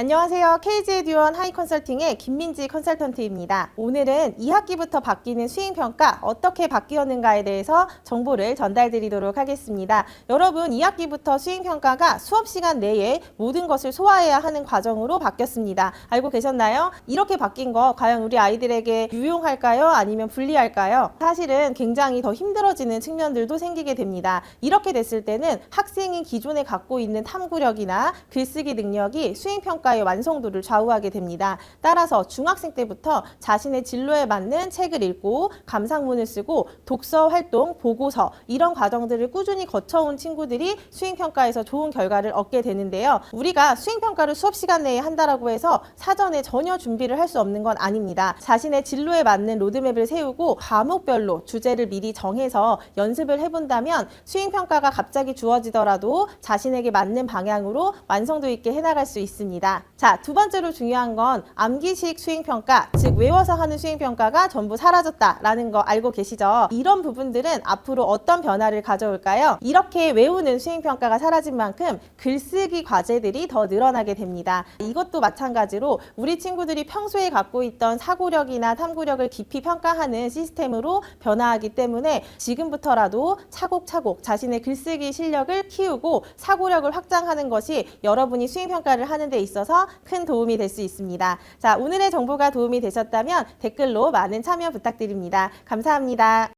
안녕하세요. KG 듀원 하이 컨설팅의 김민지 컨설턴트입니다. 오늘은 2학기부터 바뀌는 수행 평가 어떻게 바뀌었는가에 대해서 정보를 전달 드리도록 하겠습니다. 여러분, 2학기부터 수행 평가가 수업 시간 내에 모든 것을 소화해야 하는 과정으로 바뀌었습니다. 알고 계셨나요? 이렇게 바뀐 거 과연 우리 아이들에게 유용할까요? 아니면 불리할까요? 사실은 굉장히 더 힘들어지는 측면들도 생기게 됩니다. 이렇게 됐을 때는 학생이 기존에 갖고 있는 탐구력이나 글쓰기 능력이 수행 평가 의 완성도를 좌우하게 됩니다. 따라서 중학생 때부터 자신의 진로에 맞는 책을 읽고 감상문을 쓰고 독서 활동, 보고서 이런 과정들을 꾸준히 거쳐온 친구들이 수행평가에서 좋은 결과를 얻게 되는데요. 우리가 수행평가를 수업 시간 내에 한다라고 해서 사전에 전혀 준비를 할 수 없는 건 아닙니다. 자신의 진로에 맞는 로드맵을 세우고 과목별로 주제를 미리 정해서 연습을 해본다면 수행평가가 갑자기 주어지더라도 자신에게 맞는 방향으로 완성도 있게 해나갈 수 있습니다. 자, 두 번째로 중요한 건 암기식 수행평가, 즉 외워서 하는 수행평가가 전부 사라졌다라는 거 알고 계시죠? 이런 부분들은 앞으로 어떤 변화를 가져올까요? 이렇게 외우는 수행평가가 사라진 만큼 글쓰기 과제들이 더 늘어나게 됩니다. 이것도 마찬가지로 우리 친구들이 평소에 갖고 있던 사고력이나 탐구력을 깊이 평가하는 시스템으로 변화하기 때문에 지금부터라도 차곡차곡 자신의 글쓰기 실력을 키우고 사고력을 확장하는 것이 여러분이 수행평가를 하는 데 있어 서 큰 도움이 될 수 있습니다. 자, 오늘의 정보가 도움이 되셨다면 댓글로 많은 참여 부탁드립니다. 감사합니다.